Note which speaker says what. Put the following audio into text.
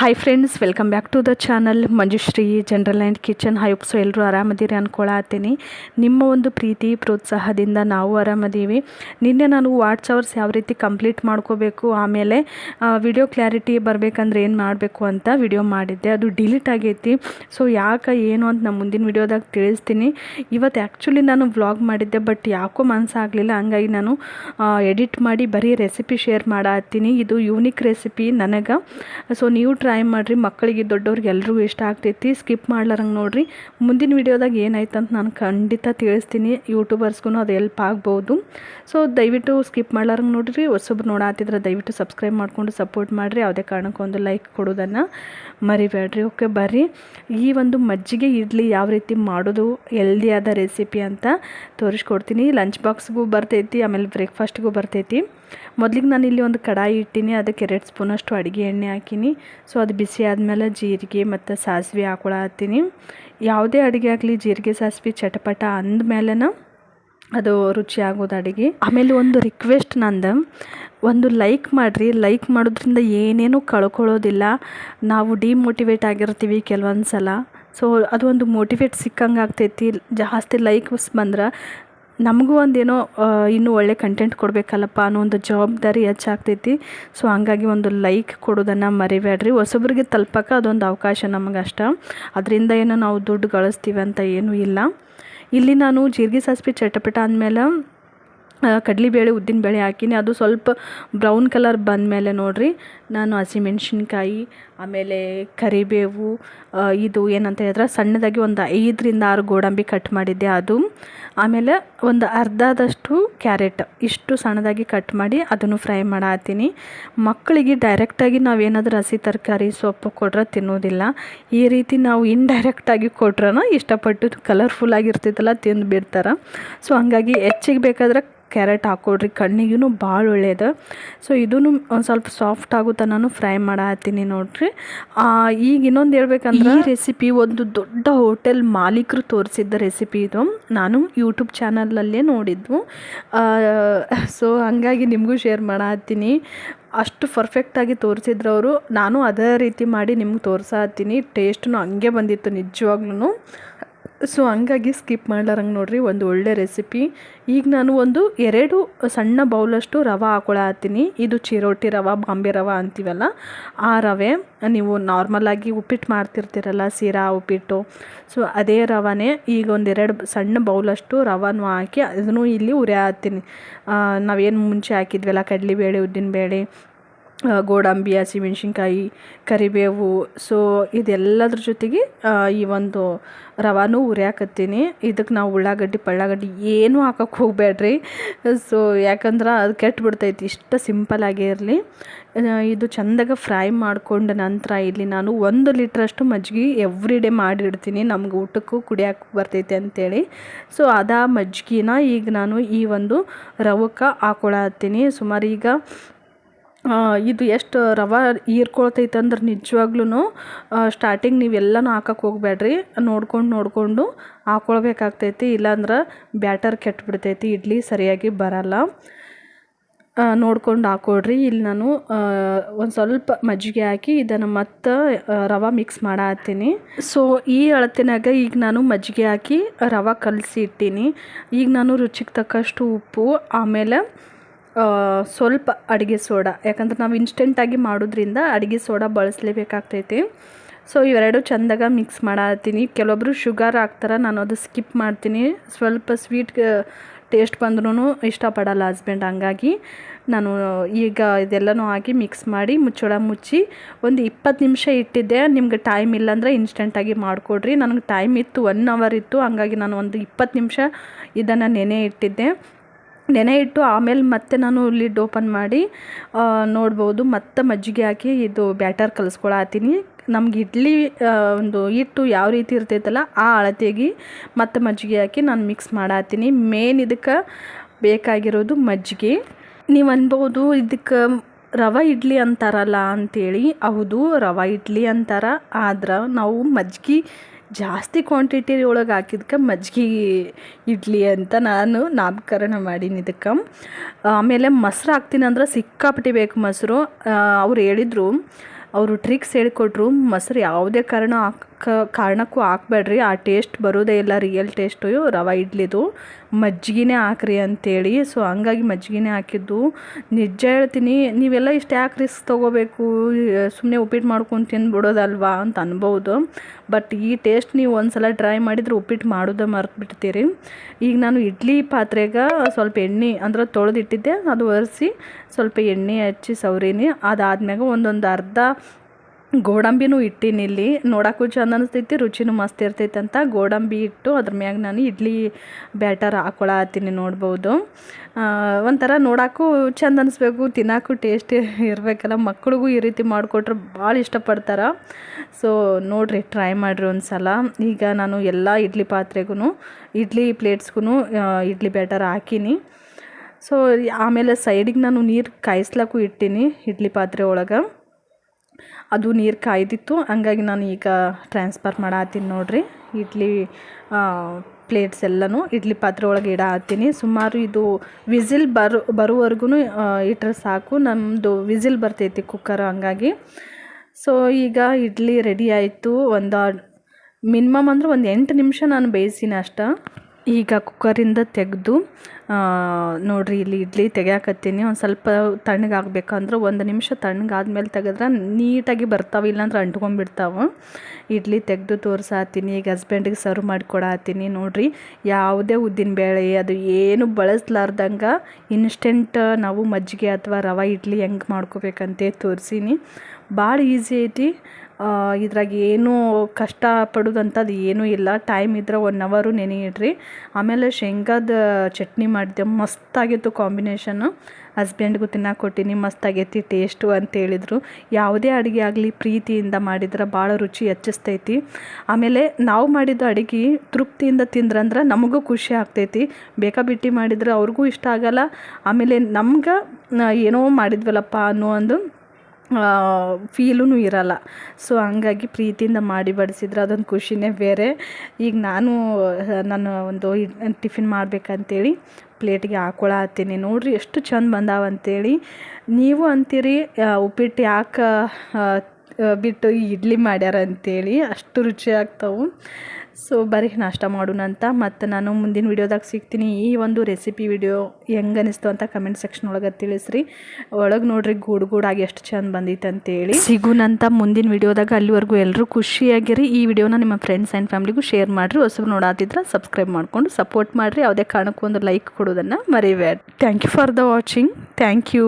Speaker 1: Hi friends welcome back to the channel Manjushree general and kitchen ಹೈಪ್ಸು ಎಲ್ಲರೂ ಆರಾಮದೀರಿ ಅಂದ್ಕೊಳತ್ತೀನಿ ನಿಮ್ಮ ಒಂದು ಪ್ರೀತಿ, ಪ್ರೋತ್ಸಾಹದಿಂದ ನಾವು ಆರಾಮದೀವಿ. ನಿನ್ನೆ ನಾನು ವಾಟ್ಸ್ ಅವರ್ಸ್ ಯಾವ ರೀತಿ ಕಂಪ್ಲೀಟ್ ಮಾಡ್ಕೋಬೇಕು, ಆಮೇಲೆ ವಿಡಿಯೋ ಕ್ಲಾರಿಟಿ ಬರಬೇಕಂದ್ರೆ ಏನು ಮಾಡಬೇಕು ಅಂತ ವಿಡಿಯೋ ಮಾಡಿದ್ದೆ. ಅದು ಡಿಲೀಟ್ ಆಗೈತಿ. ಸೊ ಯಾಕೆ, ಏನು ಅಂತ ನಾನು ಮುಂದಿನ ವಿಡಿಯೋದಾಗ ತಿಳಿಸ್ತೀನಿ. ಇವತ್ತು ಆ್ಯಕ್ಚುಲಿ ನಾನು ವ್ಲಾಗ್ ಮಾಡಿದ್ದೆ ಬಟ್ ಯಾಕೋ ಮನಸ್ಸಾಗಲಿಲ್ಲ ಹಂಗಾಗಿ ನಾನು ಎಡಿಟ್ ಮಾಡಿ ಬರೀ ರೆಸಿಪಿ ಶೇರ್ ಮಾಡತ್ತೀನಿ ಇದು ಯೂನಿಕ್ ರೆಸಿಪಿ ನನಗೆ. ಸೊ ನೀವು ಮಾಡಿರಿ. ಮಕ್ಕಳಿಗೆ, ದೊಡ್ಡವ್ರಿಗೆ ಎಲ್ರಿಗೂ ಇಷ್ಟ ಆಗ್ತೈತಿ. ಸ್ಕಿಪ್ ಮಾಡ್ಲಾರಂಗೆ ನೋಡಿರಿ. ಮುಂದಿನ ವಿಡಿಯೋದಾಗ ಏನಾಯ್ತು ಅಂತ ನಾನು ಖಂಡಿತ ತಿಳಿಸ್ತೀನಿ. ಯೂಟ್ಯೂಬರ್ಸ್ಗೂ ಅದು ಎಲ್ಪ್ ಆಗ್ಬೋದು. ಸೊ ದಯವಿಟ್ಟು ಸ್ಕಿಪ್ ಮಾಡ್ಲಾರಂಗೆ ನೋಡಿರಿ. ಹೊಸೊಬ್ರು ನೋಡಾತಿದ್ರೆ ದಯವಿಟ್ಟು ಸಬ್ಸ್ಕ್ರೈಬ್ ಮಾಡಿಕೊಂಡು ಸಪೋರ್ಟ್ ಮಾಡಿರಿ. ಯಾವುದೇ ಕಾರಣಕ್ಕೂ ಒಂದು ಲೈಕ್ ಕೊಡೋದನ್ನು ಮರಿಬೇಡ್ರಿ. ಓಕೆ ಬರ್ರಿ. ಈ ಒಂದು ಮಜ್ಜಿಗೆ ಇಡ್ಲಿ ಯಾವ ರೀತಿ ಮಾಡೋದು ಹೆಲ್ದಿಯಾದ ರೆಸಿಪಿ ಅಂತ ತೋರಿಸ್ಕೊಡ್ತೀನಿ. ಲಂಚ್ ಬಾಕ್ಸ್ಗೂ ಬರ್ತೈತಿ, ಆಮೇಲೆ ಬ್ರೇಕ್ಫಾಸ್ಟ್ಗೂ ಬರ್ತೈತಿ. ಮೊದ್ಲಿಗೆ ನಾನು ಇಲ್ಲಿ ಒಂದು ಕಡಾಯಿ ಇಟ್ಟಿನಿ, ಅದಕ್ಕೆ ಎರಡು ಸ್ಪೂನಷ್ಟು ಅಡುಗೆ ಎಣ್ಣೆ ಹಾಕಿನಿ. ಸೊ ಅದು ಬಿಸಿ ಆದಮೇಲೆ ಜೀರಿಗೆ ಮತ್ತು ಸಾಸಿವೆ ಹಾಕೊಳತ್ತೀನಿ ಯಾವುದೇ ಅಡುಗೆ ಆಗಲಿ, ಜೀರಿಗೆ, ಸಾಸಿವೆ, ಚಟಪಟ ಅಂದಮೇಲೆನ ಅದು ರುಚಿ ಆಗೋದು ಅಡುಗೆ. ಆಮೇಲೆ ಒಂದು ರಿಕ್ವೆಸ್ಟ್ ನಂದು, ಒಂದು ಲೈಕ್ ಮಾಡಿರಿ. ಲೈಕ್ ಮಾಡೋದ್ರಿಂದ ಏನೇನೂ ಕಳ್ಕೊಳ್ಳೋದಿಲ್ಲ. ನಾವು ಡಿಮೋಟಿವೇಟ್ ಆಗಿರ್ತೀವಿ ಕೆಲವೊಂದು ಸಲ ಸೊ ಅದು ಒಂದು ಮೋಟಿವೇಟ್ ಸಿಕ್ಕಂಗೆ ಆಗ್ತೈತಿ ಜಾಸ್ತಿ ಲೈಕ್ಸ್ ಬಂದ್ರೆ ನಮಗೂ ಒಂದೇನೋ ಇನ್ನೂ ಒಳ್ಳೆ ಕಂಟೆಂಟ್ ಕೊಡಬೇಕಲ್ಲಪ್ಪ ಅನ್ನೋ ಒಂದು ಜವಾಬ್ದಾರಿ ಹೆಚ್ಚಾಗ್ತೈತಿ ಸೊ ಹಂಗಾಗಿ ಒಂದು ಲೈಕ್ ಕೊಡೋದನ್ನು ಮರಿಬೇಡ್ರಿ. ಹೊಸಬ್ರಿಗೆ ತಲುಪಕ್ಕೆ ಅದೊಂದು ಅವಕಾಶ ನಮಗೆ ಅಷ್ಟ ಅದರಿಂದ ಏನೋ ನಾವು ದುಡ್ಡು ಗಳಿಸ್ತೀವಿ ಅಂತ ಏನೂ ಇಲ್ಲ. ಇಲ್ಲಿ ನಾನು ಜೀರಿಗೆ ಸಾಸಿವೆ ಚಟಪಟ ಅಂದಮೇಲೆ ಕಡಲೆಬೇಳೆ, ಉದ್ದಿನಬೇಳೆ ಹಾಕಿನಿ. ಅದು ಸ್ವಲ್ಪ ಬ್ರೌನ್ ಕಲರ್ ಬಂದಮೇಲೆ ನೋಡಿರಿ, ನಾನು ಹಸಿಮೆಣ್ಸಿನ್ಕಾಯಿ, ಆಮೇಲೆ ಕರಿಬೇವು ಇದು ಏನಂತ ಹೇಳಿದ್ರೆ ಸಣ್ಣದಾಗಿ ಒಂದು ಐದರಿಂದ ಆರು ಗೋಡಂಬಿ ಕಟ್ ಮಾಡಿದ್ದೆ ಅದು. ಆಮೇಲೆ ಒಂದು ಅರ್ಧದಷ್ಟು ಕ್ಯಾರೆಟ್, ಇಷ್ಟು ಸಣ್ಣದಾಗಿ ಕಟ್ ಮಾಡಿ ಅದನ್ನು ಫ್ರೈ ಮಾಡತ್ತೀನಿ ಮಕ್ಕಳಿಗೆ ಡೈರೆಕ್ಟಾಗಿ ನಾವೇನಾದರೂ ಹಸಿ ತರಕಾರಿ, ಸೊಪ್ಪು ಕೊಟ್ರೆ ತಿನ್ನೋದಿಲ್ಲ. ಈ ರೀತಿ ನಾವು ಇನ್ಡೈರೆಕ್ಟಾಗಿ ಕೊಟ್ರೆ ಇಷ್ಟಪಟ್ಟು ಕಲರ್ಫುಲ್ ಆಗಿರ್ತೈತಲ್ಲ ತಿಂದು ಬಿಡ್ತಾರೆ ಸೊ ಹಂಗಾಗಿ ಹೆಚ್ಚಿಗೆ ಬೇಕಾದ್ರೆ ಕ್ಯಾರೆಟ್ ಹಾಕ್ಕೊಡ್ರಿ ಕಣ್ಣಿಗೂ ಭಾಳ ಒಳ್ಳೆಯದು ಸೊ ಇದೂ ಒಂದು ಸ್ವಲ್ಪ ಸಾಫ್ಟ್ ಆಗೋ ನಾನು ಫ್ರೈ ಮಾಡತ್ತೀನಿ ನೋಡ್ರಿ. ಈಗ ಇನ್ನೊಂದು ಹೇಳ್ಬೇಕಂದ್ರೆ ಈ ರೆಸಿಪಿ ಒಂದು ದೊಡ್ಡ ಹೋಟೆಲ್ ಮಾಲೀಕರು ತೋರಿಸಿದ್ದ ರೆಸಿಪಿ ಇದು. ನಾನು ಯೂಟ್ಯೂಬ್ ಚಾನಲಲ್ಲೇ ನೋಡಿದ್ದು. ಸೊ ಹಂಗಾಗಿ ನಿಮಗೂ ಶೇರ್ ಮಾಡತ್ತೀನಿ. ಅಷ್ಟು ಪರ್ಫೆಕ್ಟಾಗಿ ತೋರಿಸಿದ್ರು ಅವರು ನಾನು ಅದೇ ರೀತಿ ಮಾಡಿ ನಿಮ್ಗೆ ತೋರಿಸತ್ತೀನಿ. ಟೇಸ್ಟ್ನು ಹಂಗೆ ಬಂದಿತ್ತು ನಿಜವಾಗ್ಲೂ ಸೊ ಹಂಗಾಗಿ ಸ್ಕಿಪ್ ಮಾಡ್ಲಾರಂಗೆ ನೋಡಿರಿ, ಒಂದು ಒಳ್ಳೆ ರೆಸಿಪಿ ಈಗ ನಾನು ಒಂದು ಎರಡು ಸಣ್ಣ ಬೌಲಷ್ಟು ರವೆ ಹಾಕೊಳತ್ತೀನಿ. ಇದು ಚಿರೋಟಿ ರವೆ, ಬಾಂಬೆ ರವೆ ಅಂತೀವಲ್ಲ, ಆ ರವೆ ನೀವು ನಾರ್ಮಲಾಗಿ ಉಪ್ಪಿಟ್ಟು ಮಾಡ್ತಿರ್ತೀರಲ್ಲ ಸೀರಾ ಉಪ್ಪಿಟ್ಟು. ಸೊ ಅದೇ ರವಾನೆ ಈಗ ಒಂದೆರಡು ಸಣ್ಣ ಬೌಲಷ್ಟು ರವಾನು ಹಾಕಿ, ಅದನ್ನು ಇಲ್ಲಿ ಉರಿಯಾತ್ತೀನಿ. ನಾವೇನು ಮುಂಚೆ ಹಾಕಿದ್ವಲ್ಲ ಕಡಲೆಬೇಳೆ ಉದ್ದಿನಬೇಳೆ ಗೋಡಂಬಿ, ಹಸಿಮೆಣ್ಸಿನ್ಕಾಯಿ, ಕರಿಬೇವು ಸೊ ಇದೆಲ್ಲದ್ರ ಜೊತೆಗೆ ಈ ಒಂದು ರವಾನೂ ಹುರಿಯಾಕತ್ತೀನಿ ಇದಕ್ಕೆ ನಾವು ಉಳ್ಳಾಗಡ್ಡಿ, ಪಳ್ಳಾಗಡ್ಡಿ ಏನೂ ಹಾಕಕ್ಕೆ ಹೋಗಬೇಡ್ರಿ ಸೊ ಯಾಕಂದ್ರೆ ಅದು ಕೆಟ್ಟು ಬಿಡ್ತೈತಿ ಇಷ್ಟು ಸಿಂಪಲ್ಲಾಗೇ ಇರಲಿ. ಇದು ಚೆಂದಾಗ ಫ್ರೈ ಮಾಡಿಕೊಂಡ ನಂತರ ಇಲ್ಲಿ ನಾನು ಒಂದು ಲೀಟ್ರಷ್ಟು ಮಜ್ಜಿಗೆ ಎವ್ರಿ ಡೇ ಮಾಡಿಡ್ತೀನಿ. ನಮ್ಗೆ ಊಟಕ್ಕೂ ಕುಡಿಯೋಕೆ ಬರ್ತೈತೆ ಅಂತೇಳಿ. ಸೊ ಅದಾ ಮಜ್ಜಿಗೆನ ಈಗ ನಾನು ಈ ಒಂದು ರವಕ್ಕೆ ಹಾಕೊಳತ್ತೀನಿ. ಸುಮಾರು ಈಗ ಇದು ಎಷ್ಟು ರವೆ ಹೀರ್ಕೊಳ್ತೈತೆ ಅಂದ್ರೆ ನಿಜವಾಗ್ಲೂ ಸ್ಟಾರ್ಟಿಂಗ್ ನೀವೆಲ್ಲನೂ ಹಾಕಕ್ಕೆ ಹೋಗ್ಬೇಡ್ರಿ ನೋಡ್ಕೊಂಡು ನೋಡಿಕೊಂಡು ಹಾಕ್ಕೊಳ್ಬೇಕಾಗ್ತೈತಿ ಇಲ್ಲಾಂದ್ರೆ ಬ್ಯಾಟರ್ ಕೆಟ್ಟುಬಿಡ್ತೈತಿ ಇಡ್ಲಿ ಸರಿಯಾಗಿ ಬರಲ್ಲ. ನೋಡ್ಕೊಂಡು ಹಾಕೊಳ್ರಿ. ಇಲ್ಲಿ ನಾನು ಒಂದು ಸ್ವಲ್ಪ ಮಜ್ಜಿಗೆ ಹಾಕಿ ಇದನ್ನು ಮತ್ತೆ ರವೆ ಮಿಕ್ಸ್ ಮಾಡತ್ತೀನಿ. ಸೊ ಈ ಅಳತಿನಾಗ ಈಗ ನಾನು ಮಜ್ಜಿಗೆ ಹಾಕಿ ರವೆ ಕಲಸಿ ಇಟ್ಟೀನಿ ಈಗ ನಾನು ರುಚಿಗೆ ತಕ್ಕಷ್ಟು ಉಪ್ಪು, ಆಮೇಲೆ ಸ್ವಲ್ಪ ಅಡುಗೆ ಸೋಡಾ. ಯಾಕಂದ್ರೆ ನಾವು ಇನ್ಸ್ಟೆಂಟಾಗಿ ಮಾಡೋದ್ರಿಂದ ಅಡುಗೆ ಸೋಡಾ ಬಳಸಲೇಬೇಕಾಗ್ತೈತಿ. ಸೊ ಇವೆರಡು ಚೆಂದಾಗ ಮಿಕ್ಸ್ ಮಾಡತ್ತೀನಿ. ಕೆಲವೊಬ್ಬರು ಶುಗರ್ ಹಾಕ್ತಾರೆ, ನಾನು ಅದು ಸ್ಕಿಪ್ ಮಾಡ್ತೀನಿ. ಸ್ವಲ್ಪ ಸ್ವೀಟ್ ಟೇಸ್ಟ್ ಬಂದ್ರೂ ಇಷ್ಟಪಡಲ್ಲ ಹಸ್ಬೆಂಡ್ ಹಂಗಾಗಿ. ನಾನು ಈಗ ಇದೆಲ್ಲನೂ ಹಾಕಿ ಮಿಕ್ಸ್ ಮಾಡಿ ಮುಚ್ಚಳ ಮುಚ್ಚಿ ಒಂದು ಇಪ್ಪತ್ತು ನಿಮಿಷ ಇಟ್ಟಿದ್ದೆ. ನಿಮ್ಗೆ ಟೈಮ್ ಇಲ್ಲಾಂದ್ರೆ ಇನ್ಸ್ಟೆಂಟಾಗಿ ಮಾಡಿಕೊಡ್ರಿ. ನನಗೆ ಟೈಮ್ ಇತ್ತು ಒನ್ ಅವರ್ ಇತ್ತು. ಹಂಗಾಗಿ ನಾನು ಒಂದು ಇಪ್ಪತ್ತು ನಿಮಿಷ ಇದನ್ನು ನೆನೆ ಇಟ್ಟಿದ್ದೆ. ನೆನೆ ಇಟ್ಟು ಆಮೇಲೆ ಮತ್ತೆ ನಾನು ಲಿಡ್ ಓಪನ್ ಮಾಡಿ ನೋಡ್ಬೋದು. ಮತ್ತೆ ಮಜ್ಜಿಗೆ ಹಾಕಿ ಇದು ಬ್ಯಾಟರ್ ಕಲಿಸ್ಕೊಳತ್ತೀನಿ. ನಮ್ಗೆ ಇಡ್ಲಿ ಒಂದು ಹಿಟ್ಟು ಯಾವ ರೀತಿ ಇರ್ತೈತಲ್ಲ ಆ ಅಳತೆಗೆ ಮತ್ತು ಮಜ್ಜಿಗೆ ಹಾಕಿ ನಾನು ಮಿಕ್ಸ್ ಮಾಡತ್ತೀನಿ. ಮೇನ್ ಇದಕ್ಕೆ ಬೇಕಾಗಿರೋದು ಮಜ್ಜಿಗೆ. ನೀವು ಅನ್ಬೋದು ಇದಕ್ಕೆ ರವೆ ಇಡ್ಲಿ ಅಂತಾರಲ್ಲ ಅಂಥೇಳಿ ಹೌದು, ರವೆ ಇಡ್ಲಿ ಅಂತಾರ. ಆದ್ರೆ ನಾವು ಮಜ್ಜಿಗೆ ಜಾಸ್ತಿ ಕ್ವಾಂಟಿಟಿ ಒಳಗೆ ಹಾಕಿದ್ಕೆ ಮಜ್ಜಿಗೆ ಇಡ್ಲಿ ಅಂತ ನಾನು ನಾಮಕರಣ ಮಾಡೀನಿ ಇದಕ್ಕೆ. ಆಮೇಲೆ ಮೊಸರು ಹಾಕ್ತೀನಿ ಅಂದ್ರೆ ಸಿಕ್ಕಾಪಟ್ಟಿ ಬೇಕು ಮೊಸರು. ಅವ್ರು ಹೇಳಿದರು, ಅವರು ಟ್ರಿಕ್ಸ್ ಹೇಳಿಕೊಟ್ರು, ಮೊಸರು ಯಾವುದೇ ಕಾರಣ ಹಾಕ್ ಕಾರಣಕ್ಕೂ ಹಾಕ್ಬೇಡ್ರಿ. ಆ ಟೇಸ್ಟ್ ಬರೋದೇ ಇಲ್ಲ ರಿಯಲ್ ಟೇಸ್ಟು ರವೆ, ಇಡ್ಲಿದು ಮಜ್ಜಿಗೆನೇ ಹಾಕ್ರಿ ಅಂತೇಳಿ. ಸೊ ಹಂಗಾಗಿ ಮಜ್ಜಿಗೆನೇ ಹಾಕಿದ್ದು. ನಿಜ ಹೇಳ್ತೀನಿ, ನೀವೆಲ್ಲ ಇಷ್ಟು ಯಾಕೆ ರಿಸ್ಕ್ ತೊಗೋಬೇಕು? ಸುಮ್ಮನೆ ಉಪ್ಪಿಟ್ಟು ಮಾಡ್ಕೊಂಡು ತಿಂದ್ಬಿಡೋದಲ್ವಾ ಅಂತ ಅನ್ಬೋದು. ಬಟ್ ಈ ಟೇಸ್ಟ್ ನೀವು ಒಂದು ಸಲ ಟ್ರೈ ಮಾಡಿದ್ರೆ ಉಪ್ಪಿಟ್ಟು ಮಾಡೋದೇ ಮರೆತು ಈಗ ನಾನು ಇಡ್ಲಿ ಪಾತ್ರೆಗೆ ಸ್ವಲ್ಪ ಎಣ್ಣೆ, ಅಂದ್ರೆ ತೊಳೆದಿಟ್ಟಿದ್ದೆ, ಅದು ಒರೆಸಿ ಸ್ವಲ್ಪ ಎಣ್ಣೆ ಹಚ್ಚಿ ಸೌರಿನಿ ಅದಾದ್ಮ್ಯಾಗ ಒಂದೊಂದು ಅರ್ಧ ಗೋಡಂಬಿನೂ ಇಟ್ಟೀನಿ ಇಲ್ಲಿ. ನೋಡೋಕ್ಕೂ ಚಂದ ಅನಿಸ್ತೈತಿ, ರುಚಿನೂ ಮಸ್ತ್ ಇರ್ತೈತೆ ಅಂತ. ಗೋಡಂಬಿ ಇಟ್ಟು ಅದ್ರ ಮ್ಯಾಗ ನಾನು ಇಡ್ಲಿ ಬ್ಯಾಟರ್ ಹಾಕೊಳತ್ತೀನಿ ನೋಡ್ಬೋದು. ಒಂಥರ ನೋಡೋಕ್ಕೂ ಚಂದ ಅನಿಸ್ಬೇಕು, ತಿನ್ನೋಕ್ಕೂ ಟೇಸ್ಟ್ ಇರಬೇಕಲ್ಲ. ಮಕ್ಳಿಗೂ ಈ ರೀತಿ ಮಾಡಿಕೊಟ್ರೆ ಭಾಳ ಇಷ್ಟಪಡ್ತಾರೆ. ಸೊ ನೋಡಿರಿ ಟ್ರೈ ಮಾಡಿರಿ ಒಂದು ಸಲ ಈಗ ನಾನು ಎಲ್ಲ ಇಡ್ಲಿ ಪಾತ್ರೆಗೂ ಇಡ್ಲಿ ಪ್ಲೇಟ್ಸ್ಗೂ ಇಡ್ಲಿ ಬ್ಯಾಟರ್ ಹಾಕೀನಿ. ಸೊ ಆಮೇಲೆ ಸೈಡಿಗೆ ನಾನು ನೀರು ಕಾಯಿಸ್ಲಕ್ಕೂ ಇಟ್ಟೀನಿ, ಇಡ್ಲಿ ಪಾತ್ರೆ ಒಳಗೆ. ಅದು ನೀರು ಕಾಯ್ದಿತ್ತು. ಹಂಗಾಗಿ ನಾನು ಈಗ ಟ್ರಾನ್ಸ್ಫರ್ ಮಾಡತ್ತೀನಿ ನೋಡಿರಿ. ಇಡ್ಲಿ ಪ್ಲೇಟ್ಸ್ ಎಲ್ಲನೂ. ಇಡ್ಲಿ ಪಾತ್ರೆ ಒಳಗೆ ಇಡತ್ತೀನಿ ಸುಮಾರು ಇದು ವಿಸಿಲ್ ಬರು ಬರುವವರೆಗೂ ಇಟ್ಟರೆ ಸಾಕು. ನಮ್ಮದು ವಿಸಿಲ್ ಬರ್ತೈತಿ ಕುಕ್ಕರ್ ಹಂಗಾಗಿ. ಸೊ ಈಗ ಇಡ್ಲಿ ರೆಡಿ ಆಯಿತು. ಒಂದು ಮಿನಿಮಮ್ ಅಂದ್ರೆ ಒಂದು ಎಂಟು ನಿಮಿಷ ನಾನು ಬೇಯಿಸಿನ ಅಷ್ಟ. ಈಗ ಕುಕ್ಕರಿಂದ ತೆಗೆದು ನೋಡಿರಿ, ಇಲ್ಲಿ ಇಡ್ಲಿ ತೆಗಿಯಾಕತ್ತೀನಿ. ಒಂದು ಸ್ವಲ್ಪ ತಣ್ಣಗಾಗಬೇಕಂದ್ರೆ ಒಂದು ನಿಮಿಷ ತಣ್ಣಗಾದ್ಮೇಲೆ ತೆಗೆದ್ರೆ ನೀಟಾಗಿ ಬರ್ತಾವೆ, ಇಲ್ಲಾಂದ್ರೆ ಅಂಟ್ಕೊಂಡ್ಬಿಡ್ತಾವೆ. ಇಡ್ಲಿ ತೆಗೆದು ತೋರಿಸಾತೀನಿ, ಈಗ ಹಸ್ಬೆಂಡಿಗೆ ಸರ್ವ್ ಮಾಡಿ ಕೊಡತ್ತೀನಿ ನೋಡಿರಿ, ಯಾವುದೇ ಉದ್ದಿನಬೇಳೆ ಅದು ಏನು ಬಳಸ್ಲಾರ್ದಂಗೆ ಇನ್ಸ್ಟೆಂಟ್ ನಾವು ಮಜ್ಜಿಗೆ ಅಥವಾ ರವೆ, ಇಡ್ಲಿ ಹೆಂಗೆ ಮಾಡ್ಕೋಬೇಕಂತ ತೋರಿಸೀನಿ. ಭಾಳ ಈಸಿ ಐತಿ. ಇದ್ರಾಗ ಏನೂ ಕಷ್ಟ ಪಡೋದಂಥದ್ದು ಏನೂ ಇಲ್ಲ. ಟೈಮ್ ಇದ್ರೆ ಒನ್ ಅವರು ನೆನೆ ಇಡ್ರಿ. ಆಮೇಲೆ ಶೇಂಗಾದ ಚಟ್ನಿ ಮಾಡಿದೆ ಮಸ್ತಾಗಿತ್ತು ಕಾಂಬಿನೇಷನ್ನು ಹಸ್ಬೆಂಡ್ಗೂ ತಿನ್ನಕ್ಕೆ ಕೊಟ್ಟೀನಿ, ಮಸ್ತಾಗೈತಿ, ಟೇಸ್ಟು ಅಂತ ಹೇಳಿದರು. ಯಾವುದೇ ಅಡುಗೆ ಆಗಲಿ, ಪ್ರೀತಿಯಿಂದ ಮಾಡಿದ್ರೆ ಭಾಳ ರುಚಿ ಹೆಚ್ಚಿಸ್ತೈತಿ. ಆಮೇಲೆ ನಾವು ಮಾಡಿದ ಅಡುಗೆ ತೃಪ್ತಿಯಿಂದ ತಿಂದ್ರಂದ್ರೆ ನಮಗೂ ಖುಷಿ ಆಗ್ತೈತಿ. ಬೇಕಾಬಿಟ್ಟಿ ಮಾಡಿದ್ರೆ ಅವ್ರಿಗೂ ಇಷ್ಟ ಆಗಲ್ಲ. ಆಮೇಲೆ ನಮ್ಗೆ ಏನೋ ಮಾಡಿದ್ವಲ್ಲಪ್ಪ ಅನ್ನೋ ಒಂದು ಫೀಲೂ ಇರಲ್ಲ. ಸೊ ಹಂಗಾಗಿ ಪ್ರೀತಿಯಿಂದ ಮಾಡಿ ಬಡಿಸಿದ್ರೆ ಅದೊಂದು ಖುಷಿನೇ ಬೇರೆ. ಈಗ ನಾನು ನಾನು ಒಂದು ಟಿಫಿನ್ ಮಾಡಬೇಕಂತೇಳಿ ಪ್ಲೇಟಿಗೆ ಹಾಕ್ಕೊಳತ್ತೀನಿ ನೋಡಿರಿ ಎಷ್ಟು ಚಂದ ಬಂದಾವಂತೇಳಿ. ನೀವು ಅಂತೀರಿ ಉಪ್ಪಿಟ್ಟು ಯಾಕೆ ಬಿಟ್ಟು ಇಡ್ಲಿ ಮಾಡ್ಯಾರ ಅಂತೇಳಿ ಅಷ್ಟು ರುಚಿ ಆಗ್ತಾವೆ. ಸೊ ಬರೀ ನಾಷ್ಟ ಮಾಡೋಣ ಅಂತ. ಮತ್ತು ನಾನು ಮುಂದಿನ ವಿಡಿಯೋದಾಗ ಸಿಗ್ತೀನಿ. ಈ ಒಂದು ರೆಸಿಪಿ ವಿಡಿಯೋ ಹೆಂಗೆ ಅನಿಸ್ತು ಅಂತ ಕಮೆಂಟ್ ಸೆಕ್ಷನ್ ಒಳಗೆ ತಿಳಿಸ್ರಿ. ಒಳಗೆ ನೋಡ್ರಿ, ಗೂಡು ಗೂಡಾಗಿ ಎಷ್ಟು ಚೆಂದ ಬಂದಿತ್ತು ಅಂತೇಳಿ. ಸಿಗುನಂತ ಮುಂದಿನ ವಿಡಿಯೋದಾಗ ಅಲ್ಲಿವರೆಗೂ ಎಲ್ಲರೂ ಖುಷಿಯಾಗಿರಿ. ಈ ವಿಡಿಯೋನ ನಿಮ್ಮ ಫ್ರೆಂಡ್ಸ್ ಆ್ಯಂಡ್ ಫ್ಯಾಮ್ಲಿಗೂ ಶೇರ್ ಮಾಡಿರಿ. ಹೊಸಬ್ರು ನೋಡಾತಿದ್ರೆ ಸಬ್ಸ್ಕ್ರೈಬ್ ಮಾಡ್ಕೊಂಡು ಸಪೋರ್ಟ್ ಮಾಡಿರಿ. ಯಾವುದೇ ಕಾರಣಕ್ಕೂ ಒಂದು ಲೈಕ್ ಕೊಡೋದನ್ನು ಮರಿಬೇಡ. Thank you for the watching thank you